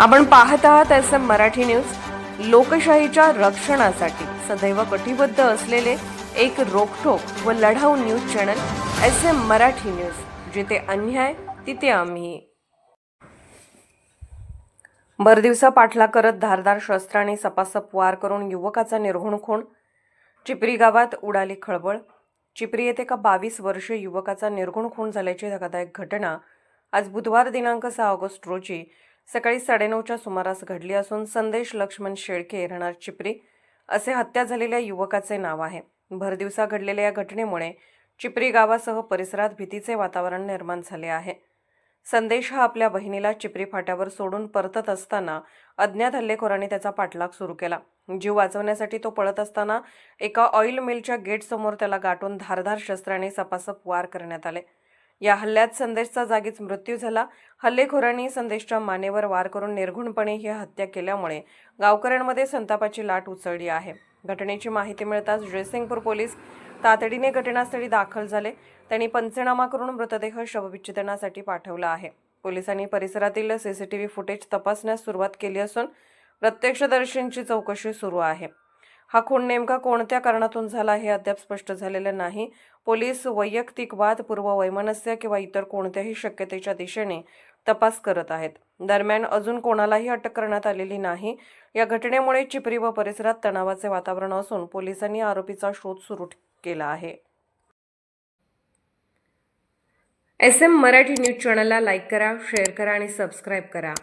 आपण पाहत आहात एस एम मराठी न्यूज. लोकशाहीच्या रक्षणासाठी सदैव कटिबद्ध असलेले एक रोखोक व लढाऊ news channel S M Marathi news. जिथे अन्याय तिथे आम्ही. भरदिवसा पाठला करत धारदार शस्त्राने सपासप वार करून युवकाचा निर्घुण खून. चिपरी गावात उडाली खळबळ. चिपरी येथे का बावीस वर्षीय युवकाचा निर्घुण खून झाल्याची धकादायक घटना आज बुधवार दिनांक सहा ऑगस्ट रोजी सकाळी साडेनऊच्या सुमारास घडली असून संदेश लक्ष्मण शेळके राहणार चिपरी असे हत्या झालेल्या युवकाचे नाव आहे. भरदिवसा घडलेल्या या घटनेमुळे चिपरी गावासह परिसरात भीतीचे वातावरण निर्माण झाले आहे. संदेश हा आपल्या बहिणीला चिपरी फाट्यावर सोडून परतत असताना अज्ञात हल्लेखोरांनी त्याचा पाठलाग सुरू केला. जीव वाचवण्यासाठी तो पळत असताना एका ऑइल मिलच्या गेटसमोर त्याला गाठून धारधार शस्त्राने सपासप वार करण्यात आले. या हल्ल्यात संदेशचा जागीच मृत्यू झाला. हल्लेखोरांनी संदेशच्या मानेवर वार करून निर्घुणपणे ही हत्या केल्यामुळे गावकऱ्यांमध्ये संतापाची लाट उसळली आहे. घटनेची माहिती मिळताच जयसिंगपूर पोलीस तातडीने घटनास्थळी दाखल झाले. त्यांनी पंचनामा करून मृतदेह शवविच्छेदनासाठी पाठवला आहे. पोलिसांनी परिसरातील सीसीटीव्ही फुटेज तपासण्यास सुरुवात केली असून प्रत्यक्षदर्शींची चौकशी सुरू आहे. हा खून नेमका कोणत्या कारणातून झाला हे अद्याप स्पष्ट झालेलं नाही. पोलीस वैयक्तिक वाद पूर्व वैमनस्य किंवा इतर कोणत्याही शक्यतेच्या दिशेने तपास करत आहेत. दरम्यान अजून कोणालाही अटक करण्यात आलेली नाही. या घटनेमुळे चिपरी व परिसरात तणावाचे वातावरण असून पोलिसांनी आरोपीचा शोध सुरू केला आहे. एस एम मराठी न्यूज चॅनलला लाईक करा शेअर करा आणि सबस्क्राईब करा.